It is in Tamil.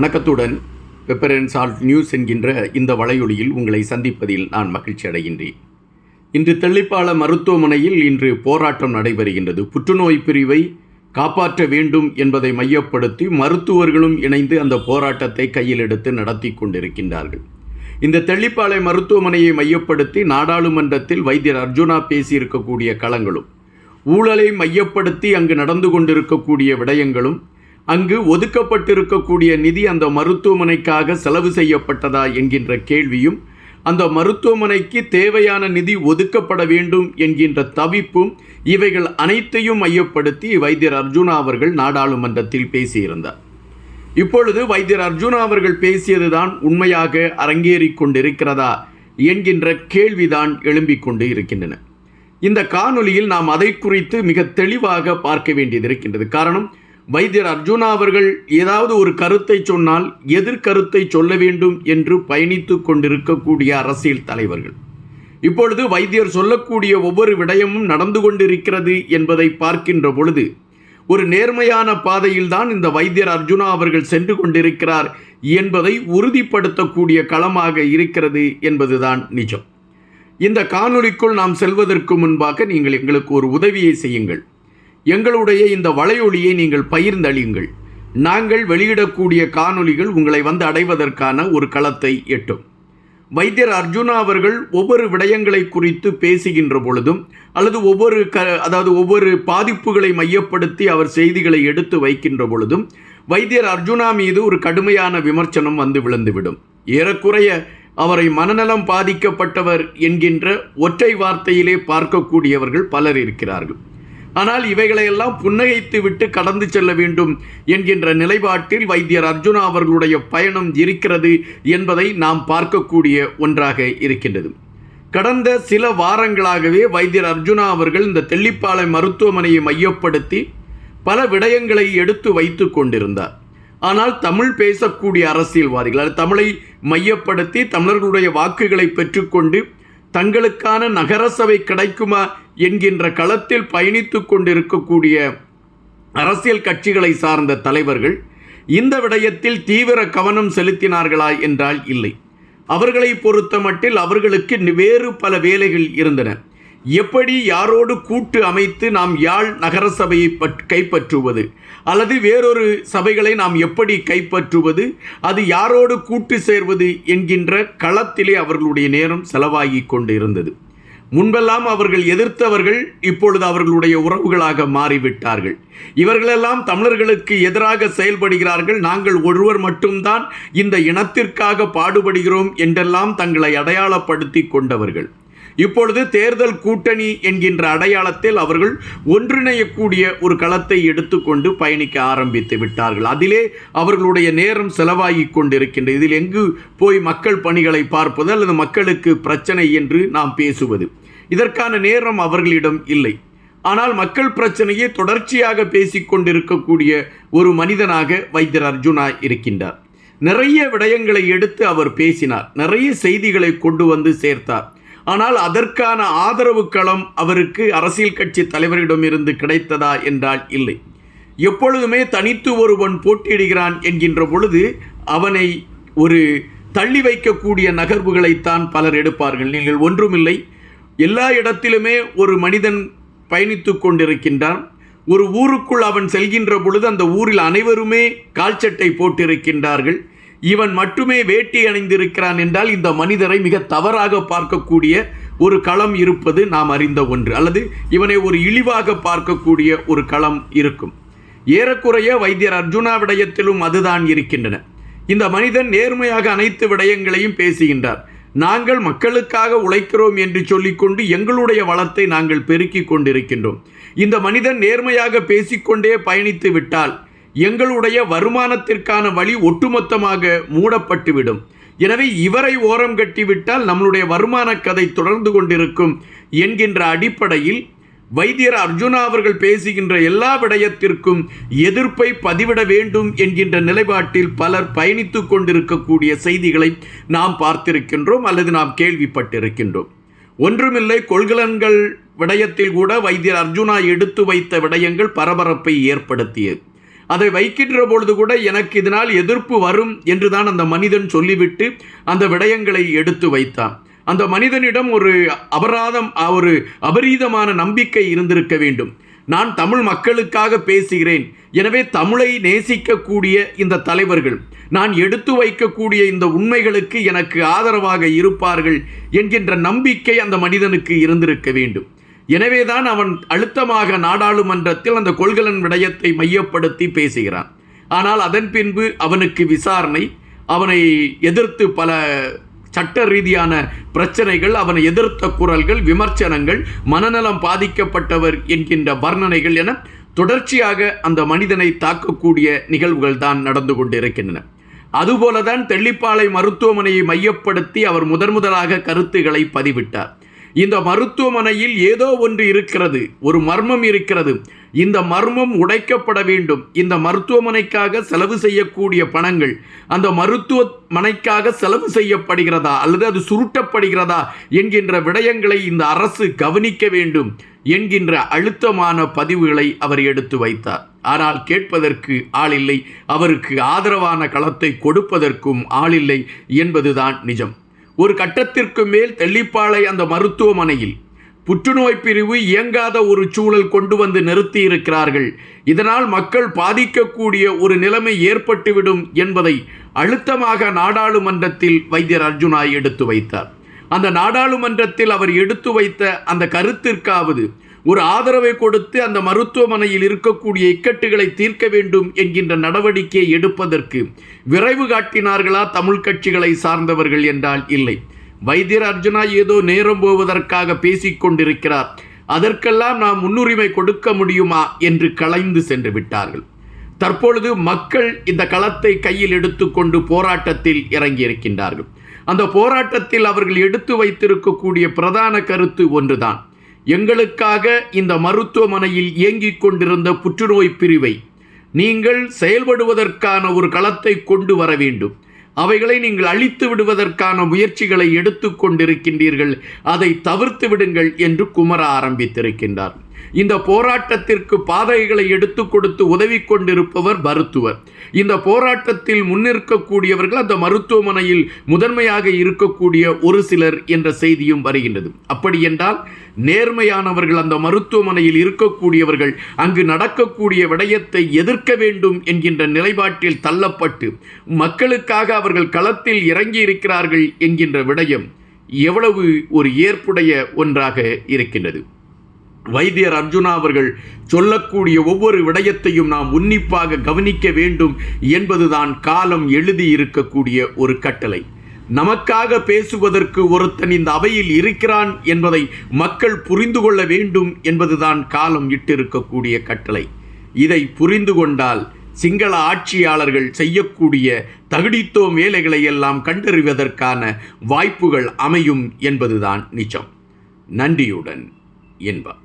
வணக்கத்துடன் பெப்பர் அண்ட் சால்ட் நியூஸ் என்கின்ற இந்த வலையொலியில் உங்களை சந்திப்பதில் நான் மகிழ்ச்சி அடைகின்றேன். இன்று தெள்ளிப்பாள மருத்துவமனையில் இன்று போராட்டம் நடைபெறுகின்றது. புற்றுநோய் பிரிவை காப்பாற்ற வேண்டும் என்பதை மையப்படுத்தி மருத்துவர்களும் இணைந்து அந்த போராட்டத்தை கையில் எடுத்து நடத்தி கொண்டிருக்கின்றார்கள். இந்த தெள்ளிப்பாளை மருத்துவமனையை மையப்படுத்தி நாடாளுமன்றத்தில் வைத்தியர் அர்ஜுனா பேசியிருக்கக்கூடிய களங்களும் ஊழலை மையப்படுத்தி அங்கு நடந்து கொண்டிருக்கக்கூடிய விடயங்களும் அங்கு ஒதுக்கப்பட்டிருக்கக்கூடிய நிதி அந்த மருத்துவமனைக்காக செலவு செய்யப்பட்டதா என்கின்ற கேள்வியும் அந்த மருத்துவமனைக்கு தேவையான நிதி ஒதுக்கப்பட வேண்டும் என்கின்ற தவிப்பும் இவைகள் அனைத்தையும் மையப்படுத்தி வைத்தியர் அர்ஜுனா அவர்கள் நாடாளுமன்றத்தில் பேசியிருந்தார். இப்பொழுது வைத்தியர் அர்ஜுனா அவர்கள் பேசியதுதான் உண்மையாக அரங்கேறி கொண்டிருக்கிறதா என்கின்ற கேள்விதான் எழும்பிக் கொண்டு இருக்கின்றன. இந்த காணொளியில் நாம் அதை குறித்து மிக தெளிவாக பார்க்க வேண்டியது இருக்கின்றது. காரணம் வைத்தியர் அர்ஜுனா அவர்கள் ஏதாவது ஒரு கருத்தை சொன்னால் எதிர்கருத்தை சொல்ல வேண்டும் என்று பயணித்து கொண்டிருக்கக்கூடிய அரசியல் தலைவர்கள். இப்பொழுது வைத்தியர் சொல்லக்கூடிய ஒவ்வொரு விடயமும் நடந்து கொண்டிருக்கிறது என்பதை பார்க்கின்ற பொழுது ஒரு நேர்மையான பாதையில்தான் இந்த வைத்தியர் அர்ஜுனா அவர்கள் சென்று கொண்டிருக்கிறார் என்பதை உறுதிப்படுத்தக்கூடிய களமாக இருக்கிறது என்பதுதான் நிஜம். இந்த காணொளிக்குள் நாம் செல்வதற்கு முன்பாக நீங்கள் எங்களுக்கு ஒரு உதவியை செய்யுங்கள். எங்களுடைய இந்த வலையொலியை நீங்கள் பகிர்ந்தளியுங்கள். நாங்கள் வெளியிடக்கூடிய காணொளிகள் உங்களை வந்து அடைவதற்கான ஒரு களத்தை எட்டும். வைத்தியர் அர்ஜுனா அவர்கள் ஒவ்வொரு விடயங்களை குறித்து பேசுகின்ற பொழுதும் அல்லது ஒவ்வொரு க அதாவது ஒவ்வொரு பாதிப்புகளை மையப்படுத்தி அவர் செய்திகளை எடுத்து வைக்கின்ற பொழுதும் வைத்தியர் அர்ஜுனா மீது ஒரு கடுமையான விமர்சனம் வந்து விழுந்துவிடும். ஏறக்குறைய அவரை மனநலம் பாதிக்கப்பட்டவர் என்கின்ற ஒற்றை வார்த்தையிலே பார்க்கக்கூடியவர்கள் பலர் இருக்கிறார்கள். ஆனால் இவைகளையெல்லாம் புன்னகைத்து விட்டு கடந்து செல்ல வேண்டும் என்கின்ற நிலைப்பாட்டில் வைத்தியர் அர்ஜுனா அவர்களுடைய பயணம் இருக்கிறது என்பதை நாம் பார்க்கக்கூடிய ஒன்றாக இருக்கின்றது. கடந்த சில வாரங்களாகவே வைத்தியர் அர்ஜுனா அவர்கள் இந்த தெள்ளிப்பாளை மருத்துவமனையை மையப்படுத்தி பல விடயங்களை எடுத்து வைத்து கொண்டிருந்தார். ஆனால் தமிழ் பேசக்கூடிய அரசியல்வாதிகள் தமிழை மையப்படுத்தி தமிழர்களுடைய வாக்குகளை பெற்றுக்கொண்டு தங்களுக்கான நகரசபை கிடைக்குமா என்கின்ற களத்தில் பயணித்து கொண்டிருக்கக்கூடிய அரசியல் கட்சிகளை சார்ந்த தலைவர்கள் இந்த விடயத்தில் தீவிர கவனம் செலுத்தினார்களா என்றால் இல்லை. அவர்களை பொறுத்த மட்டில் அவர்களுக்கு வேறு பல வேலைகள் இருந்தன. எப்படி யாரோடு கூட்டு அமைத்து நாம் யாழ் நகரசபையை கைப்பற்றுவது? அல்லது வேறொரு சபைகளை நாம் எப்படி கைப்பற்றுவது? அது யாரோடு கூட்டு சேர்வது என்கின்ற களத்திலே அவர்களுடைய நேரம் செலவாகி கொண்டிருந்தது. முன்பெல்லாம் அவர்கள் எதிர்த்தவர்கள் இப்பொழுது அவர்களுடைய உறவுகளாக மாறிவிட்டார்கள். இவர்களெல்லாம் தமிழர்களுக்கு எதிராக செயல்படுகிறார்கள். நாங்கள் ஒருவர் மட்டும்தான் இந்த இனத்திற்காக பாடுபடுகிறோம் என்றெல்லாம் தங்களை அடையாளப்படுத்தி கொண்டவர்கள். இப்பொழுது தேர்தல் கூட்டணி என்கின்ற அடையாளத்தில் அவர்கள் ஒன்றிணையக்கூடிய ஒரு களத்தை எடுத்துக்கொண்டு பயணிக்க ஆரம்பித்து விட்டார்கள். அதிலே அவர்களுடைய நேரம் செலவாகி கொண்டிருக்கின்றது இதில் எங்கு போய் மக்கள் பணிகளை பார்ப்பது அல்லது மக்களுக்கு பிரச்சனை என்று நாம் பேசுவது. இதற்கான நேரம் அவர்களிடம் இல்லை. ஆனால் மக்கள் பிரச்சனையை தொடர்ச்சியாக பேசிக்கொண்டிருக்கக்கூடிய ஒரு மனிதனாக வைத்தியர் அர்ஜுனா இருக்கின்றார். நிறைய விடயங்களை எடுத்து அவர் பேசினார். நிறைய செய்திகளை கொண்டு வந்து சேர்த்தார். ஆனால் அதற்கான ஆதரவு களம் அவருக்கு அரசியல் கட்சி தலைவரிடமிருந்து கிடைத்ததா என்றால் இல்லை. எப்பொழுதுமே தனித்து ஒருவன் போட்டியிடுகிறான் என்கின்ற பொழுது அவனை ஒரு தள்ளி வைக்கக்கூடிய நகர்வுகளைத்தான் பலர் எடுப்பார்கள். நீங்கள் ஒன்றுமில்லை எல்லா இடத்திலுமே ஒரு மனிதன் பயணித்து கொண்டிருக்கின்றான். ஒரு ஊருக்குள் அவன் செல்கின்ற பொழுது அந்த ஊரில் அனைவருமே கால்ச்சட்டை போட்டிருக்கின்றார்கள். இவன் மட்டுமே வேட்டி அணிந்திருக்கிறான் என்றால் இந்த மனிதரை மிக தவறாக பார்க்கக்கூடிய ஒரு களம் இருப்பது நாம் அறிந்த ஒன்று. அல்லது இவனை ஒரு இழிவாக பார்க்கக்கூடிய ஒரு களம் இருக்கும். ஏறக்குறைய வைத்தியர் அர்ஜுனா விடயத்திலும் அதுதான் இருக்கின்றன. இந்த மனிதன் நேர்மையாக அனைத்து விடயங்களையும் பேசுகின்றார். நாங்கள் மக்களுக்காக உழைக்கிறோம் என்று சொல்லிக்கொண்டு எங்களுடைய வளத்தை நாங்கள் பெருக்கிக் கொண்டிருக்கின்றோம். இந்த மனிதன் நேர்மையாக பேசிக்கொண்டே பயணித்து விட்டால் எங்களுடைய வருமானத்திற்கான வழி ஒட்டுமொத்தமாக மூடப்பட்டுவிடும். எனவே இவரை ஓரம் கட்டிவிட்டால் நம்மளுடைய வருமான கதை தொடர்ந்து கொண்டிருக்கும் என்கின்ற அடிப்படையில் வைத்தியர் அர்ஜுனா அவர்கள் பேசுகின்ற எல்லா விடயத்திற்கும் எதிர்ப்பை பதிவிட வேண்டும் என்கின்ற நிலைப்பாட்டில் பலர் பயணித்து கொண்டிருக்கக்கூடிய செய்திகளை நாம் பார்த்திருக்கின்றோம் அல்லது நாம் கேள்விப்பட்டிருக்கின்றோம். ஒன்றுமில்லை கொள்கலன்கள் விடயத்தில் கூட வைத்தியர் அர்ஜுனா எடுத்து வைத்த விடயங்கள் பரபரப்பை ஏற்படுத்தியது. அதை வைக்கின்ற பொழுது கூட எனக்கு இதனால் எதிர்ப்பு வரும் என்றுதான் அந்த மனிதன் சொல்லிவிட்டு அந்த விடயங்களை எடுத்து வைத்தான். அந்த மனிதனிடம் ஒரு அபராதம் ஒரு அபரீதமான நம்பிக்கை இருந்திருக்க வேண்டும். நான் தமிழ் மக்களுக்காக பேசுகிறேன். எனவே தமிழை நேசிக்கக்கூடிய இந்த தலைவர்கள் நான் எடுத்து வைக்கக்கூடிய இந்த உண்மைகளுக்கு எனக்கு ஆதரவாக இருப்பார்கள் என்கின்ற நம்பிக்கை அந்த மனிதனுக்கு இருந்திருக்க வேண்டும். எனவேதான் அவன் அழுத்தமாக நாடாளுமன்றத்தில் அந்த கொள்கலன் விடயத்தை மையப்படுத்தி பேசுகிறான். ஆனால் அதன் பின்பு அவனுக்கு விசாரணை அவனை எதிர்த்து பல சட்ட ரீதியான பிரச்சனைகள் அவனை எதிர்த்த குரல்கள் விமர்சனங்கள் மனநலம் பாதிக்கப்பட்டவர் என்கின்ற வர்ணனைகள் என தொடர்ச்சியாக அந்த மனிதனை தாக்கக்கூடிய நிகழ்வுகள் தான் நடந்து கொண்டிருக்கின்றன. அதுபோலதான் தெள்ளிப்பாளை மருத்துவமனையை மையப்படுத்தி அவர் முதன் முதலாக கருத்துக்களை பதிவிட்டார். இந்த மருத்துவமனையில் ஏதோ ஒன்று இருக்கிறது ஒரு மர்மம் இருக்கிறது. இந்த மர்மம் உடைக்கப்பட வேண்டும். இந்த மருத்துவமனைக்காக செலவு செய்யக்கூடிய பணங்கள் அந்த மருத்துவமனைக்காக செலவு செய்யப்படுகிறதா அல்லது அது சுருட்டப்படுகிறதா என்கின்ற விடயங்களை இந்த அரசு கவனிக்க வேண்டும் என்கின்ற அழுத்தமான பதிவுகளை அவர் எடுத்து வைத்தார். ஆனால் கேட்பதற்கு ஆளில்லை அவருக்கு ஆதரவான களத்தை கொடுப்பதற்கும் ஆளில்லை என்பதுதான் நிஜம். ஒரு கட்டத்திற்கு மேல் தெள்ளிப்பாளை அந்த மருத்துவமனையில். புற்றுநோய் பிரிவு இயங்காத ஒரு சூழல் கொண்டு வந்து நிறுத்தி இருக்கிறார்கள் இதனால் மக்கள் பாதிக்கக்கூடிய ஒரு நிலைமை ஏற்பட்டுவிடும் என்பதை அழுத்தமாக நாடாளுமன்றத்தில் வைத்தியர் அர்ஜுனா எடுத்து வைத்தார். அந்த நாடாளுமன்றத்தில் அவர் எடுத்து வைத்த அந்த கருத்திற்காவது ஒரு ஆதரவை கொடுத்து அந்த மருத்துவமனையில் இருக்கக்கூடிய இக்கட்டுகளை தீர்க்க வேண்டும் என்கின்ற நடவடிக்கையை எடுப்பதற்கு விரைவு காட்டினார்களா தமிழ் கட்சிகளை சார்ந்தவர்கள் என்றால் இல்லை. வைத்தியர் அர்ஜுனா ஏதோ நேரம் போவதற்காக பேசிக்கொண்டிருக்கிறார் அதற்கெல்லாம் நாம் முன்னுரிமை கொடுக்க முடியுமா என்று கலைந்து சென்று விட்டார்கள். தற்பொழுது மக்கள் இந்த களத்தை கையில் எடுத்துக்கொண்டு போராட்டத்தில் இறங்கியிருக்கின்றார்கள். அந்த போராட்டத்தில் அவர்கள் எடுத்து வைத்திருக்கக்கூடிய பிரதான கருத்து ஒன்றுதான். எங்களுக்காக இந்த மருத்துவமனையில் இயங்கிக் கொண்டிருந்த புற்றுநோய் பிரிவை நீங்கள் செயல்படுவதற்கான ஒரு களத்தை கொண்டு வர வேண்டும். அவைகளை நீங்கள் அழித்து விடுவதற்கான முயற்சிகளை எடுத்து கொண்டிருக்கின்றீர்கள். அதை தவிர்த்து விடுங்கள் என்று குமர ஆரம்பித்திருக்கின்றார். இந்த போராட்டத்திற்கு பாதைகளை எடுத்து கொடுத்து உதவி கொண்டிருப்பவர் மருத்துவர். இந்த போராட்டத்தில் முன்னிற்கக்கூடியவர்கள் அந்த மருத்துவமனையில் முதன்மையாக இருக்கக்கூடிய ஒரு சிலர் என்ற செய்தியும் வருகின்றது. அப்படி என்றால் நேர்மையானவர்கள் அந்த மருத்துவமனையில் இருக்கக்கூடியவர்கள் அங்கு நடக்கக்கூடிய விடயத்தை எதிர்க்க வேண்டும் என்கின்ற நிலைப்பாட்டில் தள்ளப்பட்டு மக்களுக்காக அவர்கள் களத்தில் இறங்கி இருக்கிறார்கள் என்கின்ற விடயம் எவ்வளவு ஒரு ஏற்புடைய ஒன்றாக இருக்கின்றது. வைத்தியர் அர்ஜுனா அவர்கள் சொல்லக்கூடிய ஒவ்வொரு விடயத்தையும் நாம் உன்னிப்பாக கவனிக்க வேண்டும் என்பதுதான் காலம் எழுதி இருக்கக்கூடிய ஒரு கட்டளை. நமக்காக பேசுவதற்கு ஒருத்தன் இந்த அவையில் இருக்கிறான் என்பதை மக்கள் புரிந்து கொள்ள வேண்டும் என்பதுதான் காலம் இட்டிருக்கக்கூடிய கட்டளை. இதை புரிந்து கொண்டால் சிங்கள ஆட்சியாளர்கள் செய்யக்கூடிய தகுடித்தோம் வேலைகளை எல்லாம் கண்டறிவதற்கான வாய்ப்புகள் அமையும் என்பதுதான் நிஜம். நன்றியுடன் என்பார்